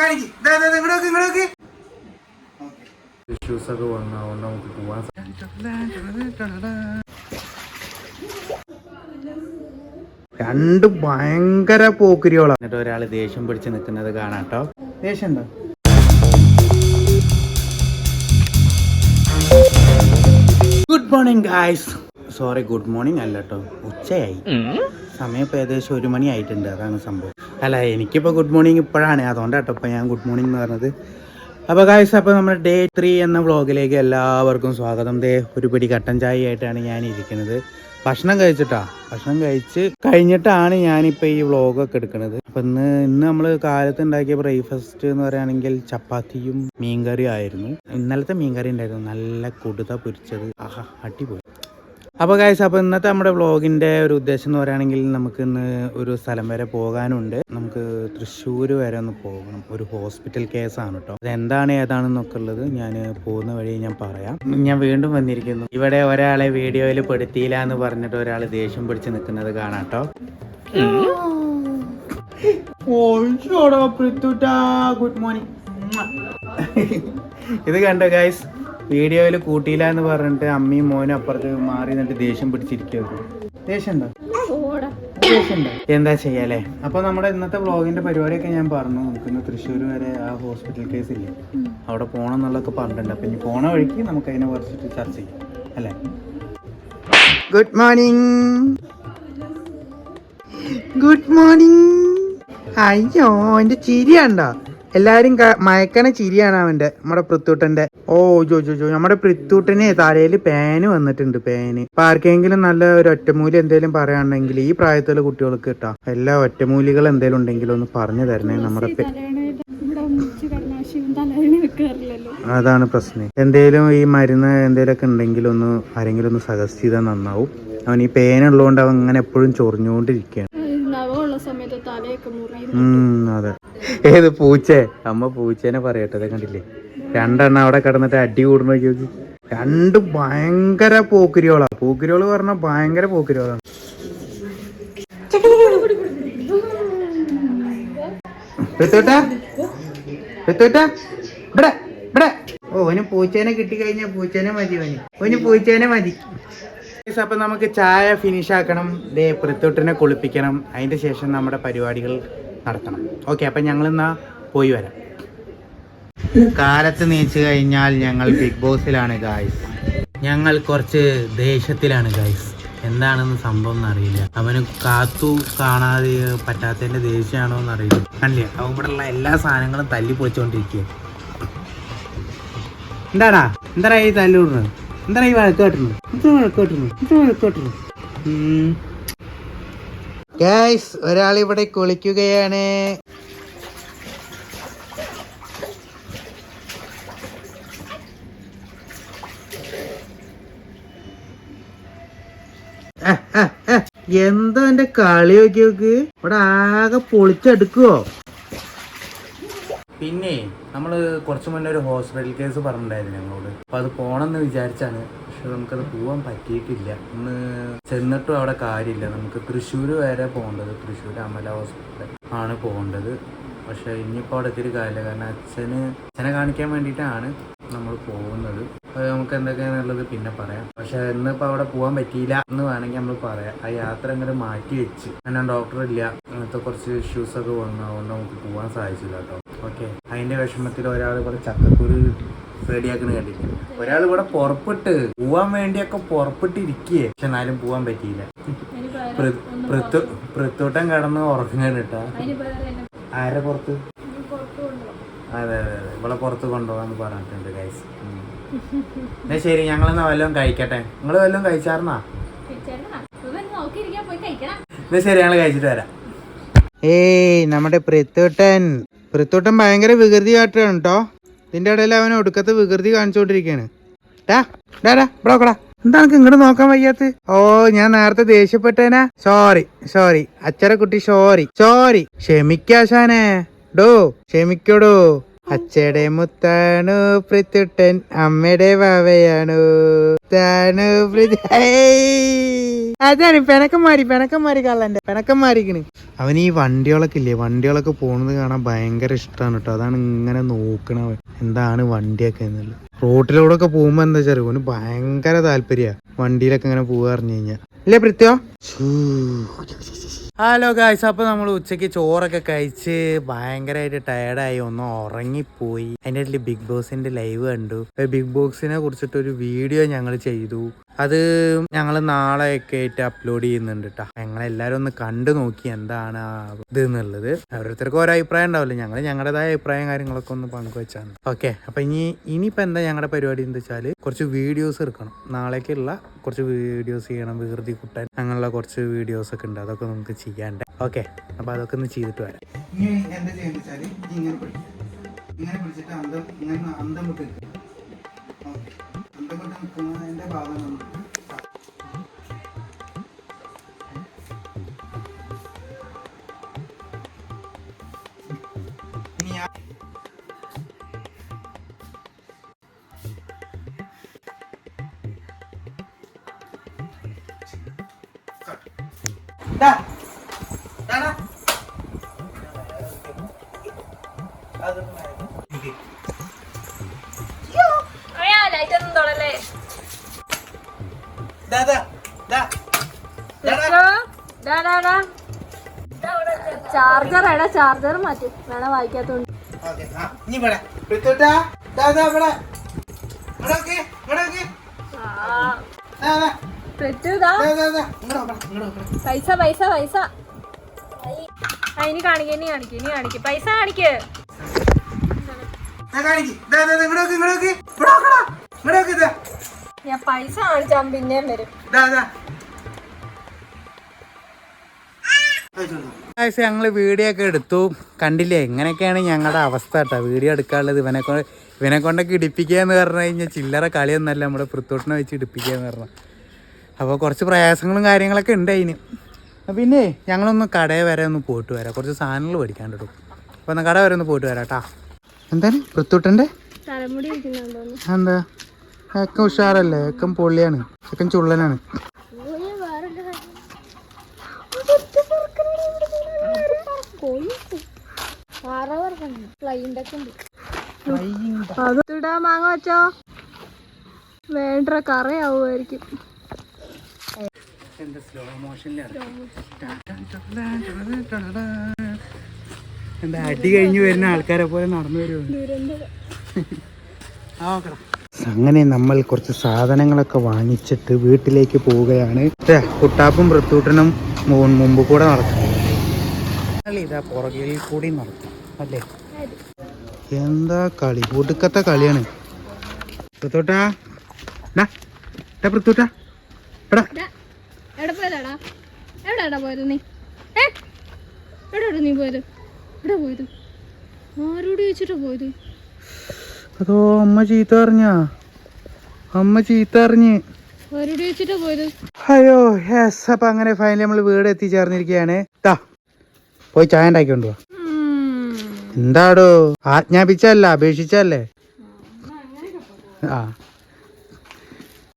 കാണിക്ക്. ഇങ്ങോട്ട് നോക്ക്, ഇങ്ങോട്ട് നോക്ക്. ഇഷ്യൂസ് ഒക്കെ വന്നു അതുകൊണ്ട് നമുക്ക് പോവാൻ രണ്ടും ഭയങ്കര പോക്കിരിയോളാണ് എന്നിട്ട് ഒരാൾ ദേഷ്യം പിടിച്ച് നിൽക്കുന്നത് കാണാട്ടോ ദേഷ്യം ഉണ്ടോ? Good morning guys sorry good morning അല്ല കേട്ടോ ഉച്ചയായി. സമയം ഏകദേശം ഒരു മണി ആയിട്ടുണ്ട്. അതാണ് സംഭവം. അല്ല എനിക്കിപ്പോൾ ഗുഡ് മോർണിംഗ് ഇപ്പോഴാണ്. അതുകൊണ്ടാട്ടോ ഇപ്പോൾ ഞാൻ ഗുഡ് മോർണിംഗ് എന്ന് പറഞ്ഞത്. അപ്പോൾ കായസ് അപ്പോൾ നമ്മുടെ ഡേ ത്രീ എന്ന വ്ളോഗിലേക്ക് എല്ലാവർക്കും സ്വാഗതം. ദേ ഒരു പിടി കട്ടൻ ചായ ആയിട്ടാണ് ഞാൻ ഇരിക്കുന്നത് ഭക്ഷണം കഴിച്ചിട്ടാ? ഭക്ഷണം കഴിച്ച് കഴിഞ്ഞിട്ടാണ് ഞാനിപ്പോൾ ഈ വ്ളോഗൊക്കെ എടുക്കുന്നത്. അപ്പം ഇന്ന് ഇന്ന് നമ്മൾ കാലത്ത് ഉണ്ടാക്കിയ ബ്രേക്ക്ഫാസ്റ്റ് എന്ന് പറയുകയാണെങ്കിൽ ചപ്പാത്തിയും മീൻകറിയും ആയിരുന്നു. ഇന്നലത്തെ മീൻകറി ഉണ്ടായിരുന്നു. നല്ല കുടുത പൊരിച്ചത്. ആഹാ അടിപൊളി. അപ്പോൾ ഗായ്സ് അപ്പോൾ ഇന്നത്തെ നമ്മുടെ വ്ളോഗിന്റെ ഒരു ഉദ്ദേശം എന്ന് പറയുകയാണെങ്കിൽ നമുക്ക് ഇന്ന് ഒരു സ്ഥലം വരെ പോകാനുണ്ട്. നമുക്ക് തൃശ്ശൂർ വരെ ഒന്ന് പോകണം. ഒരു ഹോസ്പിറ്റൽ കേസാണ് കേട്ടോ അതെന്താണ് ഏതാണെന്നൊക്കെ ഉള്ളത് ഞാൻ പോകുന്ന വഴി ഞാൻ പറയാം. ഞാൻ വീണ്ടും വന്നിരിക്കുന്നു. ഇവിടെ ഒരാളെ വീഡിയോയിൽ പെടുത്തിയില്ല എന്ന് പറഞ്ഞിട്ട് ഒരാൾ ദേഷ്യം പിടിച്ച് നിൽക്കുന്നത് കാണാം കേട്ടോ ഗുഡ് മോർണിംഗ്. ഇത് കണ്ടോ ഗൈസ് വീഡിയോയിൽ കൂട്ടിയില്ല എന്ന് പറഞ്ഞിട്ട് അമ്മയും മോനും അപ്പുറത്ത് മാറി നിന്നിട്ട് ദേഷ്യം പിടിച്ചിരിക്കുന്നു ദേഷ്യം എന്താ ചെയ്യാലേ? അപ്പൊ നമ്മുടെ ഇന്നത്തെ വ്ളോഗിന്റെ പരിപാടിയൊക്കെ ഞാൻ പറഞ്ഞു. നമുക്ക് ഇന്ന് തൃശ്ശൂർ വരെ ആ ഹോസ്പിറ്റൽ കേസ് ഇല്ലേ അവിടെ പോകണം എന്നുള്ളതൊക്കെ പറഞ്ഞിട്ടുണ്ട്. അപ്പൊ ഇനി പോണ വഴിക്ക് നമുക്ക് അതിനെ കുറിച്ചിട്ട് ചർച്ച ചെയ്യാം. അല്ലേ? ഗുഡ് മോർണിംഗ് ഗുഡ് മോർണിംഗ് അയ്യോ എന്റെ ചിരി എല്ലാരും മയക്കണ ചിരിയാണ് അവന്റെ നമ്മുടെ പൃത്തൂട്ടന്റെ. ഓ ജോ ജോ ജോ. നമ്മുടെ പൃത്തൂട്ടന് തലയിൽ പേന് വന്നിട്ടുണ്ട് പേന്. അപ്പൊ ആർക്കെങ്കിലും നല്ല ഒരു ഒറ്റമൂലി എന്തെങ്കിലും പറയാണെങ്കിൽ ഈ പ്രായത്തിലുള്ള കുട്ടികൾക്ക് കിട്ടാം എല്ലാ ഒറ്റമൂലികൾ എന്തെങ്കിലും ഉണ്ടെങ്കിലും ഒന്ന് പറഞ്ഞു തരണേ നമ്മുടെ അതാണ് പ്രശ്നം. എന്തേലും ഈ മരുന്ന് എന്തേലും ഒക്കെ ഉണ്ടെങ്കിൽ ഒന്ന് ആരെങ്കിലും ഒന്ന് സജസ്റ്റ് ചെയ്താൽ നന്നാവും. അവൻ ഈ പേന ഉള്ളതുകൊണ്ട് അവൻ അങ്ങനെ എപ്പോഴും ചൊറിഞ്ഞുകൊണ്ടിരിക്കുകയാണ് അതെ. ഏത് പൂച്ചേ? അമ്മ പൂച്ചേനെ പറയട്ടെ കണ്ടില്ലേ? രണ്ടെണ്ണം അവിടെ കിടന്നിട്ട് അടി കൂടുന്ന നോക്കി രണ്ട് ഭയങ്കര പോക്കിരിയോളാ. പൂക്കിരിയോൾ പറഞ്ഞ ഭയങ്കര പോക്കിരിയോളാണ് ഓ ഓന് പൂച്ചേനെ പൂച്ചേനെ മതി ഓന് ഓന് പൂച്ചേനെ മതി. അപ്പൊ നമുക്ക് ചായ ഫിനിഷ് ആക്കണം. ദേ പൃത്തോട്ടിനെ കുളിപ്പിക്കണം. അതിന്റെ ശേഷം നമ്മുടെ പരിപാടികൾ നടത്തണം. ഓക്കെ അപ്പം ഞങ്ങൾ എന്നാൽ പോയി വരാം. കാലത്ത് നീച്ചു കഴിഞ്ഞാൽ ഞങ്ങൾ ബിഗ് ബോസിലാണ് ഗായ്സ് ഞങ്ങൾ കുറച്ച് ദേഷ്യത്തിലാണ് ഗായ്സ് എന്താണെന്ന് സംഭവം എന്നറിയില്ല. അവന് കാത്തു കാണാതെ പറ്റാത്തതിന്റെ ദേഷ്യമാണോ എന്നറിയില്ല. കണ്ടില്ലേ? അവൻ ഇവിടെ ഉള്ള എല്ലാ സാധനങ്ങളും തല്ലി പൊളിച്ചുകൊണ്ടിരിക്കുക എന്താടാ? എന്താടാ ഈ തല്ലൂടുന്നത് എന്താടാ ഈ വഴക്ക് കേട്ടുന്നത് എന്താ വഴക്ക് കേട്ടുന്നത് എന്താ വഴക്ക് കെട്ടുന്നത് ഗൈസ് ഒരാൾ ഇവിടെ കുളിക്കുകയാണ്. എന്താ എന്റെ കളി നോക്കി നോക്ക്. ഇവിടെ ആകെ പൊളിച്ചെടുക്കുവോ? പിന്നെ നമ്മൾ കുറച്ചു മുന്നേ ഒരു ഹോസ്പിറ്റൽ കേസ് പറഞ്ഞിട്ടുണ്ടായിരുന്നു ഞങ്ങളോട്. അപ്പൊ അത് പോണെന്ന് വിചാരിച്ചാണ് പക്ഷെ നമുക്കത് പോവാൻ പറ്റിയിട്ടില്ല. ഒന്ന് ചെന്നിട്ടും അവിടെ കാര്യമില്ല. നമുക്ക് തൃശ്ശൂർ വരെ പോകേണ്ടത് തൃശ്ശൂർ അമല ഹോസ്പിറ്റൽ ആണ് പോകേണ്ടത്. പക്ഷെ ഇനിയിപ്പോൾ അവിടെ എത്തിയിട്ട് കാര്യമില്ല. കാരണം അച്ഛന് അച്ഛനെ കാണിക്കാൻ വേണ്ടിയിട്ടാണ് നമ്മൾ പോകുന്നത്. അത് നമുക്ക് എന്തൊക്കെയാണെന്നുള്ളത് പിന്നെ പറയാം. പക്ഷെ ഇന്നിപ്പോൾ അവിടെ പോകാൻ പറ്റിയില്ല എന്ന് വേണമെങ്കിൽ നമ്മൾ പറയാം. ആ യാത്ര അങ്ങനെ മാറ്റി വെച്ച്. കാരണം ഡോക്ടർ ഇല്ല. അങ്ങനത്തെ കുറച്ച് ഇഷ്യൂസൊക്കെ വന്നു. അതുകൊണ്ട് നമുക്ക് പോകാൻ സാധിച്ചില്ല കേട്ടോ. ഓക്കെ അതിന്റെ വിഷമത്തിൽ ഒരാൾ ഇവിടെ ചക്കക്കുരു റെഡിയാക്കണ കണ്ടില്ല? ഒരാൾ ഇവിടെ പുറപ്പെട്ട് പോവാൻ വേണ്ടിയൊക്കെ പുറപ്പെട്ടിരിക്കേ. പക്ഷെ എന്നാലും പോവാൻ പറ്റിയില്ല. പ്രത്യോട്ടം കടന്ന് ഉറങ്ങാണ് ഉറങ്ങാൻ കേട്ടാ ആരെ പുറത്ത്? അതെ അതെ അതെ. ഇവിടെ പുറത്ത് കൊണ്ടുപോകാന്ന് പറഞ്ഞിട്ടുണ്ട് ഗൈസ് എന്നാ ശരി ഞങ്ങളെന്നാ വല്ലതും കഴിക്കട്ടെ? നിങ്ങൾ വല്ലതും കഴിച്ചാർന്നാ നോക്കിയിരിക്കാൻ പോയി കഴിക്കണം. എന്നാ ശരി ഞങ്ങൾ കഴിച്ചിട്ട് വരാം. ഏയ് നമ്മുടെ പൃത്തൂട്ടൻ പൃത്തൂട്ടൻ ഭയങ്കര വികൃതി കാട്ടുകയാണ് കേട്ടോ. ഇതിന്റെ ഇടയിൽ അവൻ ഒടുക്കത്തെ വികൃതി കാണിച്ചുകൊണ്ടിരിക്കുകയാണ്. ടാ ഡാ എന്താ എനിക്ക് ഇങ്ങോട്ട് നോക്കാൻ വയ്യാത്ത? ഓ ഞാൻ നേരത്തെ ദേഷ്യപ്പെട്ടേനാ. Sorry sorry. അച്ചര കുട്ടി സോറി സോറി. ക്ഷമിക്കാശാനേ. ഡോ ക്ഷമിക്കടോ. അച്ഛയുടെ മുത്താണു പ്രിത്തുട്ടൻ അമ്മയുടെ വാവയാണു. താണു അതാണ് പെനക്കം മാറി പെനക്കം മാറി കള്ളന്റെ പെണക്കന്മാരിക്കണ്. അവൻ ഈ വണ്ടികളൊക്കെ ഇല്ലേ? വണ്ടികളൊക്കെ പോണത് കാണാൻ ഭയങ്കര ഇഷ്ടമാണ് കേട്ടോ അതാണ് ഇങ്ങനെ നോക്കണവൻ എന്താണ് വണ്ടിയൊക്കെ എന്നുള്ളത്. റോട്ടിലൂടെ ഒക്കെ പോകുമ്പോ എന്താ വെച്ചാൽ ഓന് ഭയങ്കര താല്പര്യ വണ്ടിയിലൊക്കെ ഇങ്ങനെ പോവാ പറഞ്ഞു കഴിഞ്ഞാ. അല്ലേ പൃഥ്വ ഹലോ ഗായ്സ് അപ്പൊ നമ്മൾ ഉച്ചയ്ക്ക് ചോറൊക്കെ കഴിച്ച് ഭയങ്കരമായിട്ട് ടയർഡായി ഒന്ന് ഉറങ്ങിപ്പോയി. അതിന്റെ ഇടയിൽ ബിഗ് ബോസിന്റെ ലൈവ് കണ്ടു. ബിഗ് ബോസിനെ കുറിച്ചിട്ട് ഒരു വീഡിയോ ഞങ്ങൾ ചെയ്തു. അത് ഞങ്ങൾ നാളെയൊക്കെ ആയിട്ട് അപ്ലോഡ് ചെയ്യുന്നുണ്ട് കേട്ടോ ഞങ്ങളെല്ലാരും ഒന്ന് കണ്ടു നോക്കി എന്താണ് ഇത് എന്നുള്ളത്. ഓരോരുത്തർക്കും ഓരോ അഭിപ്രായം ഉണ്ടാവില്ല? ഞങ്ങൾ ഞങ്ങളുടേതായ അഭിപ്രായം കാര്യങ്ങളൊക്കെ ഒന്ന് പങ്കുവെച്ചാണ്. ഓക്കെ അപ്പൊ ഇനി ഇനിയിപ്പോ എന്താ ഞങ്ങളുടെ പരിപാടി എന്താ വെച്ചാൽ കുറച്ച് വീഡിയോസ് എടുക്കണം. നാളേക്കുള്ള കുറച്ച് വീഡിയോസ് ചെയ്യണം. വികൃതി കുട്ടൻ അങ്ങനെയുള്ള കുറച്ച് വീഡിയോസ് ഒക്കെ ഉണ്ട്. അതൊക്കെ നമുക്ക് ചെയ്യാണ്ട്. ഓക്കെ അപ്പൊ അതൊക്കെ ഒന്ന് ചെയ്തിട്ട് വരാം. ഇനി എന്താ ഇങ്ങനെ പിടിച്ചിട്ട് അന്തം ഇങ്ങനെ അന്തം വിട്ട് നിൽക്കും. ഓക്കെ അന്തം വിട്ട് നിൽക്കുന്നതിന്റെ ഭാഗം നമുക്ക് ഇനി da. ചാർജർ എടാ ചാർജർ മാറ്റി. വേണ വായിക്കാത്തോണ്ട്. പൈസ പൈസ പൈസ. ഇനി കാണിക്ക ഇനി കാണിക്ക ഇനി കാണിക്ക. പൈസ കാണിക്ക്. കാണിക്ക്. ഞാൻ പൈസ കാണിച്ചാൽ പിന്നെയും വരും. ദാ, ദാ. ഗായ്സ് ഞങ്ങൾ വീഡിയോ ഒക്കെ എടുത്തു. കണ്ടില്ലേ? എങ്ങനെയൊക്കെയാണ് ഞങ്ങളുടെ അവസ്ഥ കേട്ടോ? വീഡിയോ എടുക്കാനുള്ളത് ഇവനെ കൊണ്ട് ഇവനെ കൊണ്ടൊക്കെ ഇടിപ്പിക്കുക എന്ന് പറഞ്ഞു കഴിഞ്ഞാൽ ചില്ലറ കളിയൊന്നല്ല നമ്മുടെ പൃത്തോട്ടിനെ വെച്ച് ഇടിപ്പിക്കുക എന്ന് പറഞ്ഞു. അപ്പോൾ കുറച്ച് പ്രയാസങ്ങളും കാര്യങ്ങളൊക്കെ ഉണ്ട് അതിന്. പിന്നെ ഞങ്ങളൊന്ന് കടയിൽ വരെ ഒന്ന് പോയിട്ട് വരാം. കുറച്ച് സാധനങ്ങൾ മേടിക്കാണ്ട് കേട്ടോ അപ്പോൾ ഒന്ന് കട വരെ ഒന്ന് പോയിട്ട് വരാം കേട്ടാ. എന്താണ്? പൃത്തോട്ടന്റെ എന്താ? ഏക്കം ഉഷാറല്ലേ? ഏക്കം പൊള്ളിയാണ് ഏക്കം ചുള്ളനാണ്. അതിടാ മാങ്ങ വെച്ചോ? വേണ്ട കറയാവുമായിരിക്കും. എന്താ സ്ലോ മോഷനിലാണ് എന്താ അടി കഴിഞ്ഞു വരുന്ന ആൾക്കാരെ പോലെ നടന്നു വരുമോ അങ്ങനെ നമ്മൾ കുറച്ച് സാധനങ്ങളൊക്കെ വാങ്ങിച്ചിട്ട് വീട്ടിലേക്ക് പോവുകയാണ്. കുട്ടാപ്പും വൃത്തൂട്ടനും മുമ്പ് കൂടെ നടക്കും ഇതാ പുറകിൽ കൂടി നടക്കും അല്ലേ? എന്താ കളി? ഒടുക്കത്തെ കളിയാണ്. വൃത്തൂട്ടാ വൃത്തൂട്ടാ എടാ എവിടെ പോയതാടാ? എവിടെയാടാ പോയത് നീ? ഏ? എവിടെയാടാ നീ പോയത്? എവിടെ പോയത്? ആരോട് ചോദിച്ചിട്ടാ പോയത്? അതോ അമ്മ ചീത്ത അറിഞ്ഞ അമ്മ ചീത്ത അറിഞ്ഞ് അയ്യോ യെസ് അപ്പൊ അങ്ങനെ ഫൈനലി നമ്മൾ വീട് എത്തിച്ചേർന്നിരിക്കുകയാണ്. താ പോയി ചായ ഉണ്ടാക്കി കൊണ്ടുവാ എന്താടോ? ആജ്ഞാപിച്ചല്ല അപേക്ഷിച്ചല്ലേ ആ.